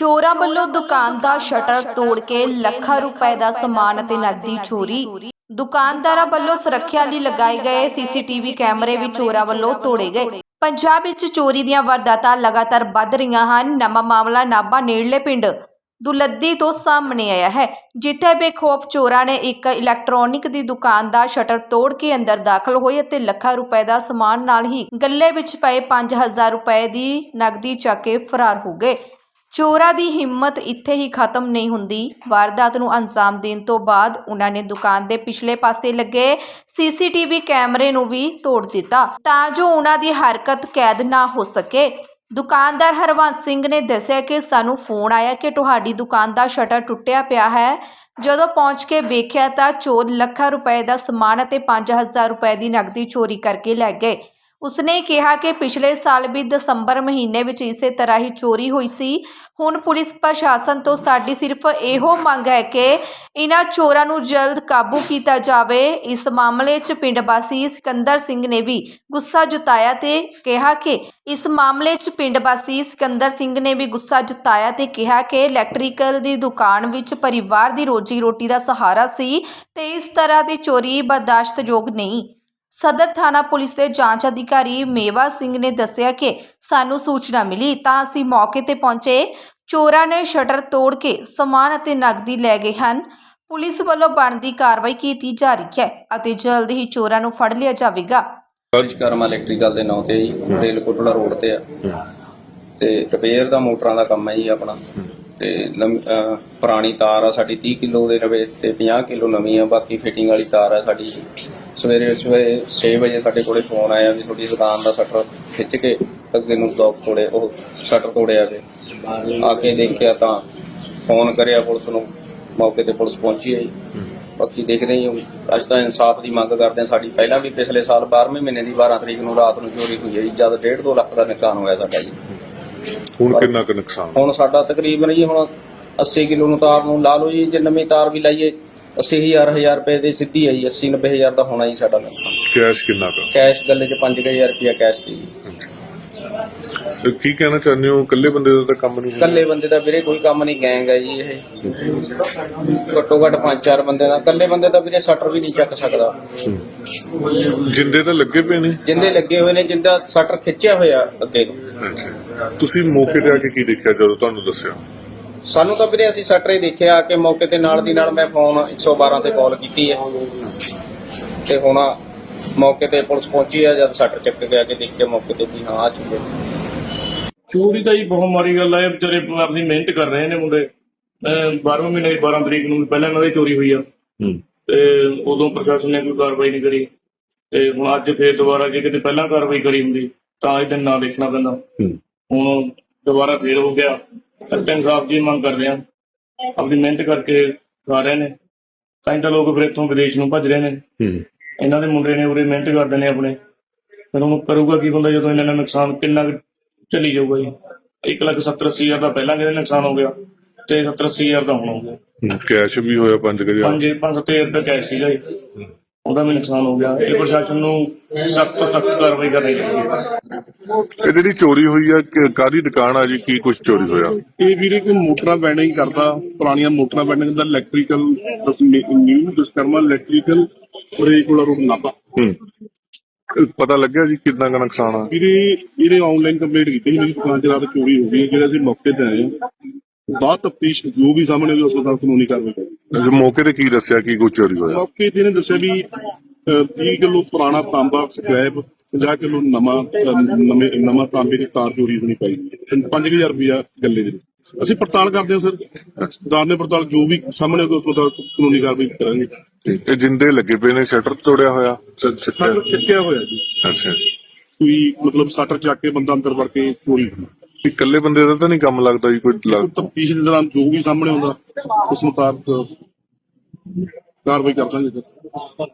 ਚੋਰਾਂ ਵੱਲੋਂ ਦੁਕਾਨ ਦਾ ਸ਼ਟਰ ਤੋੜ ਕੇ ਲੱਖਾਂ ਰੁਪਏ ਦਾ ਸਮਾਨ ਅਤੇ ਨਕਦੀ ਚੋਰੀ। ਦੁਕਾਨਦਾਰਾਂ ਵੱਲੋਂ ਸੁਰੱਖਿਆ ਲਈ ਲਗਾਏ ਗਏ ਸੀਸੀਟੀਵੀ ਕੈਮਰੇ ਵੀ ਚੋਰਾਂ ਵੱਲੋਂ ਤੋੜੇ ਗਏ। ਪੰਜਾਬ ਵਿੱਚ ਚੋਰੀ ਦੀਆਂ ਵਾਰਦਾਤਾਂ ਲਗਾਤਾਰ ਵੱਧ ਰਹੀਆਂ ਹਨ। ਨਵਾਂ ਮਾਮਲਾ ਨਾਭਾ ਨੇੜਲੇ ਪਿੰਡ ਦੁਲੱਦੀ ਤੋਂ ਸਾਹਮਣੇ ਆਇਆ ਹੈ, ਜਿੱਥੇ ਬੇਖੌਫ ਚੋਰਾਂ ਨੇ ਇੱਕ ਇਲੈਕਟ੍ਰੋਨਿਕ ਦੀ ਦੁਕਾਨ ਦਾ ਸ਼ਟਰ ਤੋੜ ਕੇ ਅੰਦਰ ਦਾਖਲ ਹੋਏ ਅਤੇ ਲੱਖਾਂ ਰੁਪਏ ਦਾ ਸਮਾਨ ਨਾਲ ਹੀ ਗੱਲੇ ਵਿੱਚ ਪਏ 5000 ਰੁਪਏ ਦੀ ਨਕਦੀ ਚੱਕ ਕੇ ਫਰਾਰ ਹੋ ਗਏ। ਚੋਰਾਂ ਦੀ ਹਿੰਮਤ ਇੱਥੇ ਹੀ ਖਤਮ ਨਹੀਂ ਹੁੰਦੀ। ਵਾਰਦਾਤ ਨੂੰ ਅੰਜਾਮ ਦੇਣ ਤੋਂ ਬਾਅਦ ਉਹਨਾਂ ਨੇ ਦੁਕਾਨ ਦੇ ਪਿਛਲੇ ਪਾਸੇ ਲੱਗੇ ਸੀਸੀਟੀਵੀ ਕੈਮਰੇ ਨੂੰ ਵੀ ਤੋੜ ਦਿੱਤਾ ਤਾਂ ਜੋ ਉਹਨਾਂ ਦੀ ਹਰਕਤ ਕੈਦ ਨਾ ਹੋ ਸਕੇ। ਦੁਕਾਨਦਾਰ ਹਰਵੰਤ ਸਿੰਘ ਨੇ ਦੱਸਿਆ ਕਿ ਸਾਨੂੰ ਫੋਨ ਆਇਆ ਕਿ ਤੁਹਾਡੀ ਦੁਕਾਨ ਦਾ ਸ਼ਟਰ ਟੁੱਟਿਆ ਪਿਆ ਹੈ। ਜਦੋਂ ਪਹੁੰਚ ਕੇ ਵੇਖਿਆ ਤਾਂ ਚੋਰ ਲੱਖਾਂ ਰੁਪਏ ਦਾ ਸਮਾਨ ਅਤੇ 5000 ਰੁਪਏ ਦੀ ਨਕਦੀ ਚੋਰੀ ਕਰਕੇ ਲੈ ਗਏ। ਉਸਨੇ ਕਿਹਾ ਕਿ ਪਿਛਲੇ ਸਾਲ ਵੀ ਦਸੰਬਰ ਮਹੀਨੇ ਵਿੱਚ ਇਸੇ ਤਰ੍ਹਾਂ ਹੀ ਚੋਰੀ ਹੋਈ ਸੀ। ਹੁਣ ਪੁਲਿਸ ਪ੍ਰਸ਼ਾਸਨ ਤੋਂ ਸਾਡੀ ਸਿਰਫ ਇਹੋ ਮੰਗ ਹੈ ਕਿ ਇਹਨਾਂ ਚੋਰਾਂ ਨੂੰ ਜਲਦ ਕਾਬੂ ਕੀਤਾ ਜਾਵੇ। ਇਸ ਮਾਮਲੇ 'ਚ ਪਿੰਡ ਵਾਸੀ ਸਿਕੰਦਰ ਸਿੰਘ ਨੇ ਵੀ ਗੁੱਸਾ ਜਤਾਇਆ ਤੇ ਕਿਹਾ ਕਿ ਇਸ ਮਾਮਲੇ 'ਚ ਪਿੰਡ ਵਾਸੀ ਸਿਕੰਦਰ ਸਿੰਘ ਨੇ ਵੀ ਗੁੱਸਾ ਜਤਾਇਆ ਤੇ ਕਿਹਾ ਕਿ ਇਲੈਕਟ੍ਰੀਕਲ ਦੀ ਦੁਕਾਨ ਵਿੱਚ ਪਰਿਵਾਰ ਦੀ ਰੋਜੀ ਰੋਟੀ ਦਾ ਸਹਾਰਾ ਸੀ ਤੇ ਇਸ ਤਰ੍ਹਾਂ ਦੀ ਚੋਰੀ ਬਰਦਾਸ਼ਤਯੋਗ ਨਹੀਂ। ਸਦਰ ਥਾਣਾ ਪੁਲਿਸ ਦੇ ਜਾਂਚ ਅਧਿਕਾਰੀ ਮੇਵਾ ਸਿੰਘ ਨੇ ਦੱਸਿਆ ਕਿ ਸਾਨੂੰ ਸੂਚਨਾ ਮਿਲੀ ਤਾਂ ਅਸੀਂ ਮੌਕੇ ਤੇ ਪਹੁੰਚੇ। ਚੋਰਾਂ ਨੇ ਸ਼ਟਰ ਤੋੜ ਕੇ ਸਮਾਨ ਅਤੇ ਨਕਦੀ ਲੈ ਗਏ ਹਨ। ਪੁਲਿਸ ਵੱਲੋਂ ਬਣਦੀ ਕਾਰਵਾਈ ਕੀਤੀ ਜਾ ਰਹੀ ਹੈ ਅਤੇ ਜਲਦ ਹੀ ਚੋਰਾਂ ਨੂੰ ਫੜ ਲਿਆ ਜਾਵੇਗਾ। ਵਿਸ਼ਕਰਮਾ ਇਲੈਕਟ੍ਰੀਕਲ ਦੇ ਨਾਂ ਤੇ ਜੀ ਰੇਲ ਕੋਟਲਾ ਰੋਡ ਤੇ ਆ। ਤੇ ਰਿਪੇਅਰ ਦਾ ਮੋਟਰਾਂ ਦਾ ਕੰਮ ਹੈ ਜੀ ਆਪਣਾ। ਤੇ ਨਵੀਂ- ਅਹ ਪੁਰਾਣੀ ਤਾਰ ਆ ਸਾਡੀ 30 ਕਿਲੋ ਦੇ ਰਵੇ ਤੇ 50 ਕਿਲੋ ਨਵੀਂ ਆ ਬਾਕੀ ਫਿਟਿੰਗ ਵਾਲੀ ਤਾਰ ਆ ਸਾਡੀ। ਸਵੇਰੇ ਸਵੇਰੇ 6 ਵਜੇ ਸਾਡੇ ਕੋਲੇ ਫੋਨ ਆਇਆ ਵੀ ਤੁਹਾਡੀ ਦੁਕਾਨ ਦਾ ਸ਼ਟਰ ਖਿੱਚ ਕੇ ਅੱਗੇ ਨੂੰ ਲੋਕ ਤੋੜੇ ਉਹ ਸ਼ਟਰ ਤੋੜਿਆ ਤੇ ਆ ਕੇ ਦੇਖਿਆ ਤਾਂ ਫੋਨ ਕਰਿਆ ਪੁਲਿਸ ਨੂੰ ਮੌਕੇ ਤੇ ਪੁਲਿਸ ਪਹੁੰਚੀ ਹੈ ਬਾਕੀ ਦੇਖਦੇ ਹੀ ਹਾਂ। ਅੱਜ ਤਾਂ ਇਨਸਾਫ ਦੀ ਮੰਗ ਕਰਦੇ ਹਾਂ ਸਾਡੀ। ਪਹਿਲਾਂ ਵੀ ਪਿਛਲੇ ਸਾਲ 12ਵੇਂ ਮਹੀਨੇ ਦੀ 12 ਤਰੀਕ ਨੂੰ ਰਾਤ ਨੂੰ ਚੋਰੀ ਹੋਈ ਹੈ ਜੀ ਜਦ 1.5 2 ਲੱਖ ਦਾ ਨੁਕਸਾਨ ਹੋਇਆ ਸਾਡਾ ਜੀ। ਹੁਣ ਕਿੰਨਾ ਕੁ ਨੁਕਸਾਨ? ਹੁਣ ਸਾਡਾ ਤਕਰੀਬਨ ਜੀ ਹੁਣ 80 ਕਿਲੋ ਨੂੰ ਤਾਰ ਨੂੰ ਲਾ ਲਓ ਜੀ ਜੇ ਨਵੀਂ ਤਾਰ ਵੀ ਲਾਈਏ 80000 1000 ਰੁਪਏ ਦੀ ਸਿੱਧੀ ਹੈ ਜੀ 80 90000 ਦਾ ਹੋਣਾ ਜੀ ਸਾਡਾ ਨੁਕਸਾਨ ਕੈਸ਼ ਕਿੰਨਾ ਕੁ? ਕੈਸ਼ ਗੱਲੇ 'ਚ 5000 ਰੁਪਇਆ ਕੈਸ਼ ਦੀ। ਜੀ ਤੇ ਕੀ ਕਹਿਣਾ ਚਾਹੁੰਦੇ ਹੋ? ਇਕੱਲੇ ਬੰਦੇ ਦਾ ਤਾਂ ਕੰਮ ਨਹੀਂ ਹੈ ਇਕੱਲੇ ਬੰਦੇ ਦਾ ਵੀਰੇ ਕੋਈ ਕੰਮ ਨਹੀਂ ਗੈਂਗ ਹੈ ਜੀ ਇਹ। ਘੱਟੋ ਘੱਟ 5-4 ਬੰਦੇ ਦਾ। ਇਕੱਲੇ ਬੰਦੇ ਦਾ ਵੀਰੇ ਸ਼ਟਰ ਵੀ ਨਹੀਂ ਚੱਕ ਸਕਦਾ। ਜਿੰਦੇ ਤਾਂ ਲੱਗੇ ਪਏ ਨੇ? ਜਿੰਦੇ ਲੱਗੇ ਹੋਏ ਨੇ ਜਿੰਦਾ ਸ਼ਟਰ ਖਿੱਚਿਆ ਹੋਇਆ ਅੱਗੇ ਨੂੰ ਅੱਛਾ। ਤੁਸੀਂ ਮੌਕੇ ਤੇ ਆ ਕੇ ਕੀ ਦੇਖਿਆ ਜਦੋਂ ਤੁਹਾਨੂੰ ਦੱਸਿਆ? ਸਾਨੂੰ ਤਾਂ ਵੀਰੇ ਅਸੀਂ ਸ਼ਟਰ ਹੀ ਦੇਖਿਆ ਕਿ ਮੌਕੇ ਤੇ ਨਾਲ ਦੀ ਨਾਲ ਮੈਂ ਫੋਨ 112 ਤੇ ਕਾਲ ਕੀਤੀ ਹੈ। ਤੇ ਹੁਣ ਮੌਕੇ ਤੇ ਪੁਲਿਸ ਪਹੁੰਚੀ ਹੈ ਜਦ ਸ਼ਟਰ ਚੱਕ ਗਿਆ ਕਿ ਦੇਖ ਕੇ ਮੌਕੇ ਤੇ ਵੀ ਹਾਂ ਆ ਹੈ ਚੋਰੀ ਤਾਂ ਜੀ ਬਹੁਤ ਮਾੜੀ ਗੱਲ ਇਹ ਵਿਚਾਰੇ ਆਪਣੀ ਮਿਹਨਤ ਕਰ ਰਹੇ ਨੇ ਮੁੰਡੇ। 12ਵੇਂ ਮਹੀਨੇ ਦੀ 12 ਤਰੀਕ ਨੂੰ ਪਹਿਲਾਂ ਇਹਨਾਂ ਦੀ ਚੋਰੀ ਹੋਈ ਆ। ਹੂੰ। ਤੇ ਉਦੋਂ ਪ੍ਰਸ਼ਾਸਨ ਨੇ ਕੋਈ ਕਾਰਵਾਈ ਨਹੀਂ ਕਰੀ। ਤੇ ਹੁਣ ਅੱਜ ਫੇਰ ਦੁਬਾਰਾ ਜੇ ਕਿਤੇ ਪਹਿਲਾਂ ਕਾਰਵਾਈ ਕਰੀ ਹੁੰਦੀ ਤਾਂ ਇਹ ਦਿਨ ਨਾ ਦੇਖਣਾ ਪੈਂਦਾ। ਹੂੰ। ਹੁਣ ਦੁਬਾਰਾ ਫੇਰ ਹੋ ਗਿਆ। ਅਸੀਂ ਇਨਸਾਫ ਦੀ ਮੰਗ ਕਰਦੇ ਆ। ਆਪਣੀ ਮਿਹਨਤ ਕਰਕੇ ਖਾ ਰਹੇ ਨੇ। ਤਾਂ ਹੀ ਤਾਂ ਲੋਕ ਫਿਰ ਇੱਥੋਂ ਵਿਦੇਸ਼ ਨੂੰ ਭੱਜ ਰਹੇ ਨੇ। ਹੂੰ। ਇਹਨਾਂ ਦੇ ਮੁੰਡੇ ਨੇ ਉਰੇ ਮਿਹਨਤ ਕਰਦੇ ਨੇ ਆਪਣੇ। ਫਿਰ ਹੁਣ ਕਰੂਗਾ ਕੀ ਬੰਦਾ ਜਦੋਂ ਇਹਨਾਂ ਦਾ ਨੁਕਸਾਨ ਕਿੰਨਾ ਚੱਲੀ ਜਾਊਗਾ ਜੀ। 1 ਲੱਖ 70 ਅੱਸੀ ਹਜ਼ਾਰ ਦਾ ਪਹਿਲਾਂ ਕਿਹਦੇ ਨੁਕਸਾਨ ਹੋ ਗਿਆ ਤੇ 70 ਅੱਸੀ ਹਜ਼ਾਰ ਦਾ ਹੁਣ ਹੋ ਗਿਆ। ਹੂੰ, ਕੈਸ਼ ਵੀ ਹੋਇਆ 5000 ਪੰਜ ਪੰਜ ਸੱਤ ਹਜ਼ਾਰ ਰੁਪਏ ਕੈਸ਼ ਸੀਗਾ ਜੀ। ਉਹਦਾ ਵੀ ਨੁਕਸਾਨ ਹੋ ਗਿਆ। ਇਹ ਪ੍ਰਸ਼ਾਸਨ ਨੂੰ ਸਖਤ ਤੋਂ ਸਖਤ ਕਾਰਵਾਈ ਕਰਨੀ ਚਾਹੀਦੀ ਹੈ। ਇਹ ਜਿਹੜੀ ਚੋਰੀ ਹੋਈ ਆ ਕਿ- ਕਾਹਦੀ ਦੁਕਾਨ ਆ ਜੀ? ਕੀ ਕੁਝ ਚੋਰੀ ਹੋਇਆ? ਇਹ ਵੀਰੇ ਕੋਈ ਮੋਟਰਾਂ ਬੈਂਡਿੰਗ ਕਰਦਾ ਪੁਰਾਣੀਆਂ ਮੋਟਰਾਂ ਬੈਂਡਿੰਗ ਦਾ ਇਲੈਕਟ੍ਰੀਕਲ ਨਿਊ ਡਿਸਕਰਮਾ ਇਲੈਕਟ੍ਰੀਕਲ ਰੇਗੂਲਰ ਰੂਟ ਨਾਪਾ ਪਤਾ ਲੱਗਿਆ ਜੀ ਕਿੰਨਾ ਕੁ ਨੁਕਸਾਨ ਆ? ਵੀਰੇ ਇਹਨੇ ਆਨਲਾਈਨ ਕੰਪਲੀਟ ਕੀਤੀ ਸੀ ਮੇਰੀ ਦੁਕਾਨ 'ਚ ਰਾਤ ਚੋਰੀ ਹੋ ਗਈ ਜਿਹੜਾ ਅਸੀਂ ਮੌਕੇ ਤੇ ਆਏ ਹਾਂ। ਬਾਅਦ ਤਫਤੀਸ਼ ਜੋ ਵੀ ਸਾਹਮਣੇ ਵੀ ਉਸ ਦਾ ਕਾਨੂੰਨੀ ਕਾਰਵਾਈ ਅੱਛਾ, ਮੌਕੇ ਤੇ ਕੀ ਦੱਸਿਆ ਕੀ ਕੁਝ ਚੋਰੀ ਹੋਇਆ? ਮੌਕੇ ਤੇ ਇਹਨੇ ਦੱਸਿਆ ਵੀ ਅਹ, 30 ਕਿਲੋ ਪੁਰਾਣਾ ਤਾਂਬਾ ਸਕ੍ਰੈਪ 50 ਕਿਲੋ ਨਵਾਂ ਅਹ, ਨਵੇਂ ਨਵਾਂ ਤਾਂਬੇ ਦੀ ਤਾਰ ਚੋਰੀ ਹੋਣੀ ਪਈ। 5000 ਰੁਪਇਆ ਗੱਲੇ ਦੇ। ਵਿੱਚ। ਅਸੀਂ ਪੜਤਾਲ ਕਰਦੇ ਹਾਂ ਸਰ। ਦਾਨੇ ਪੜਤਾਲ ਜੋ ਵੀ ਸਾਹਮਣੇ ਆਊਗਾ ਉਸ ਦਾ ਕਾਨੂੰਨੀ ਕਾਰਵਾਈ ਕਰਾਂਗੇ। ਇਹ ਜਿੰਦੇ ਲੱਗੇ ਪਏ ਨੇ ਸ਼ਟਰ ਤੋੜਿਆ ਹੋਇਆ? ਸ- ਸਰ ਚੱਕਿਆ ਹੋਇਆ ਜੀ। ਅੱਛਾ। ਕੋਈ ਮਤਲਬ ਸਟਰ ਚੱਕ ਕੇ ਬੰਦਾ ਅੰਦਰ ਵੜ ਕੇ ਚੋਰੀ ਇਕੱਲੇ ਬੰਦੇ ਦਾ ਤਾਂ ਨਹੀਂ ਕੰਮ ਲੱਗਦਾ ਜੀ ਕੋਈ ਲੱਗ ਤਫਤੀਸ਼ ਦੇ ਦੌਰਾਨ ਜੋ ਵੀ ਸਾਹਮਣੇ ਆਉਂਦਾ ਉਸ ਮੁਤਾਬਕ ਕਾਰਵਾਈ ਕਰ ਦਾਂਗੇ ਸਰ